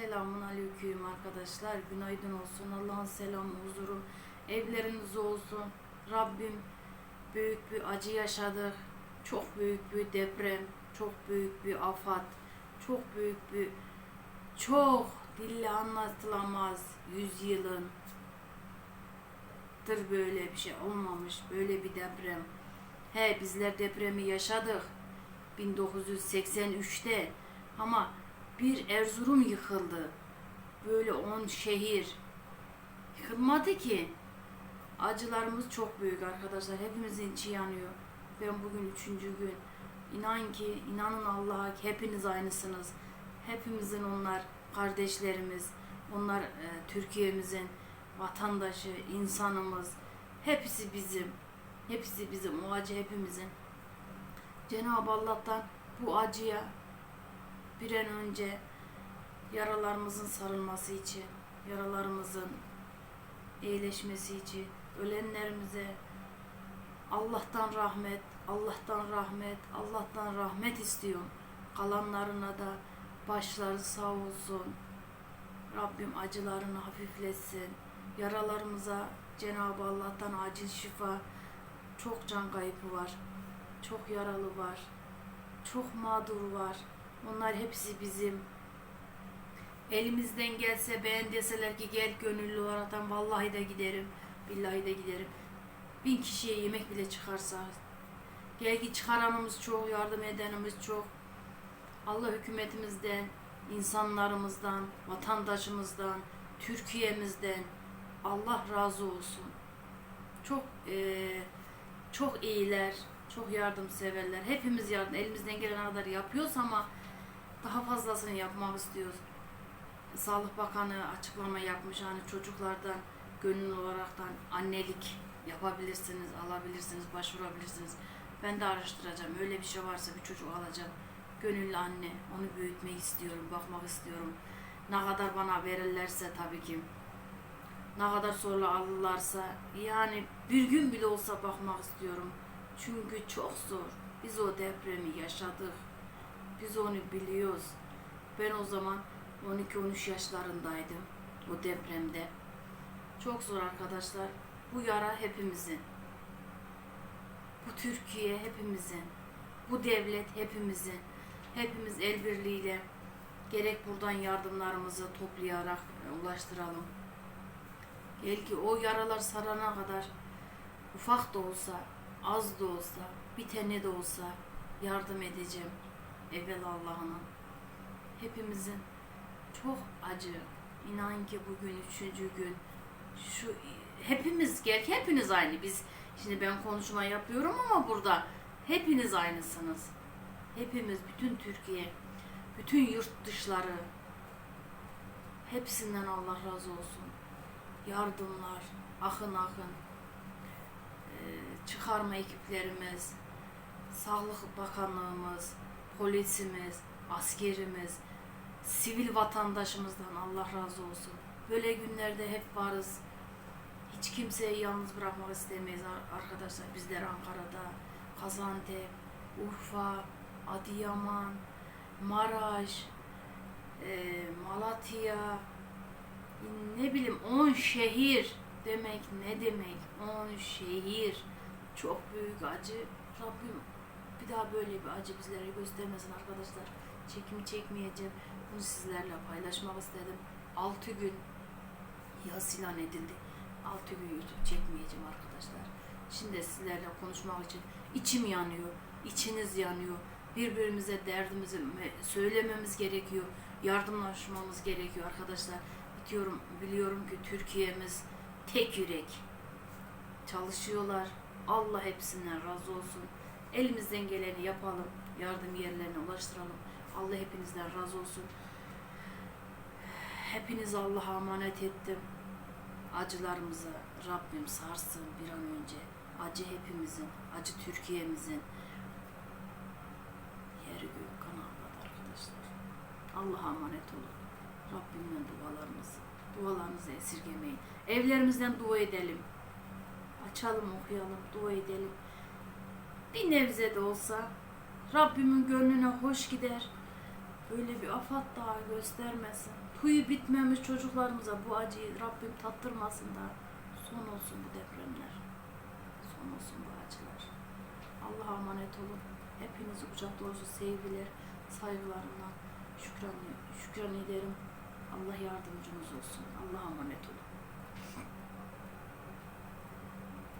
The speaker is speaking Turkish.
Selamun aleyküm arkadaşlar. Günaydın olsun. Allah'ın selamı, huzuru evleriniz olsun. Rabbim büyük bir acı yaşadık. Çok büyük bir deprem, çok büyük bir afat, çok büyük bir çok dille anlatılamaz yüzyılın dır böyle bir şey olmamış. Böyle bir deprem. He bizler depremi yaşadık. 1983'te ama bir Erzurum yıkıldı. Böyle on şehir yıkılmadı ki. Acılarımız çok büyük arkadaşlar. Hepimizin içi yanıyor. Ben bugün üçüncü gün. İnan ki, inanın Allah'a ki hepiniz aynısınız. Hepimizin onlar kardeşlerimiz. Onlar e, Türkiye'mizin vatandaşı, insanımız. Hepsi bizim. Hepsi bizim. O acı hepimizin. Cenab-ı Allah'tan bu acıya bir an önce yaralarımızın sarılması için, yaralarımızın iyileşmesi için, ölenlerimize Allah'tan rahmet, Allah'tan rahmet, Allah'tan rahmet istiyorum. Kalanlarına da başları sağ olsun. Rabbim acılarını hafifletsin. Yaralarımıza Cenab-ı Allah'tan acil şifa. Çok can kaybı var. Çok yaralı var. Çok mağdur var. Onlar hepsi bizim. Elimizden gelse beğen deseler ki gel gönüllü olaraktan vallahi de giderim. Billahi de giderim. Bin kişiye yemek bile çıkarsa. Gel ki çıkaranımız çok, yardım edenimiz çok. Allah hükümetimizden, insanlarımızdan, vatandaşımızdan, Türkiye'mizden Allah razı olsun. Çok eee, çok iyiler, çok yardımseverler. Hepimiz yardım, elimizden gelen kadar yapıyoruz ama daha fazlasını yapmak istiyoruz. Sağlık Bakanı açıklama yapmış hani çocuklardan gönüllü olaraktan annelik yapabilirsiniz, alabilirsiniz, başvurabilirsiniz. Ben de araştıracağım. Öyle bir şey varsa bir çocuk alacağım. Gönüllü anne, onu büyütmek istiyorum, bakmak istiyorum. Ne kadar bana verirlerse tabii ki. Ne kadar sonra alırlarsa yani bir gün bile olsa bakmak istiyorum. Çünkü çok zor. Biz o depremi yaşadık. Biz onu biliyoruz. Ben o zaman 12-13 yaşlarındaydım o depremde. Çok zor arkadaşlar. Bu yara hepimizin. Bu Türkiye hepimizin. Bu devlet hepimizin. Hepimiz el birliğiyle gerek buradan yardımlarımızı toplayarak ulaştıralım. Gel ki o yaralar sarana kadar ufak da olsa, az da olsa, bir tane de olsa yardım edeceğim. Evvel Allah'ına. Hepimizin çok acı. İnan ki bugün üçüncü gün. Şu hepimiz gel hepiniz aynı. Biz şimdi ben konuşma yapıyorum ama burada hepiniz aynısınız. Hepimiz bütün Türkiye, bütün yurt dışları hepsinden Allah razı olsun. Yardımlar, akın akın. Ee, çıkarma ekiplerimiz, Sağlık Bakanlığımız, polisimiz, askerimiz, sivil vatandaşımızdan Allah razı olsun. Böyle günlerde hep varız. Hiç kimseyi yalnız bırakmak istemeyiz ar- arkadaşlar. Bizler Ankara'da, Kazantep, Urfa, Adıyaman, Maraş, e, Malatya, ne bileyim 10 şehir demek ne demek? 10 şehir. Çok büyük acı. Rabbim bir daha böyle bir acı bizlere göstermesin arkadaşlar. Çekimi çekmeyeceğim. Bunu sizlerle paylaşmak istedim. 6 gün yas ilan edildi. 6 gün YouTube çekmeyeceğim arkadaşlar. Şimdi sizlerle konuşmak için içim yanıyor. içiniz yanıyor. Birbirimize derdimizi me- söylememiz gerekiyor. Yardımlaşmamız gerekiyor arkadaşlar. Diyorum, biliyorum ki Türkiye'miz tek yürek. Çalışıyorlar. Allah hepsinden razı olsun. Elimizden geleni yapalım. Yardım yerlerine ulaştıralım. Allah hepinizden razı olsun. Hepiniz Allah'a emanet ettim. Acılarımızı Rabbim sarsın bir an önce. Acı hepimizin, acı Türkiye'mizin. Yeri gök kan arkadaşlar. Allah'a emanet olun. Rabbimden dualarınızı, dualarınızı esirgemeyin. Evlerimizden dua edelim. Açalım, okuyalım, dua edelim. Bir nebze de olsa Rabbimin gönlüne hoş gider. Böyle bir afat daha göstermesin. Tuyu bitmemiş çocuklarımıza bu acıyı Rabbim tattırmasın da son olsun bu depremler. Son olsun bu acılar. Allah'a emanet olun. Hepinizi kucak dolusu sevgiler, saygılarımla şükran, şükran ederim. Allah yardımcınız olsun. Allah'a emanet olun.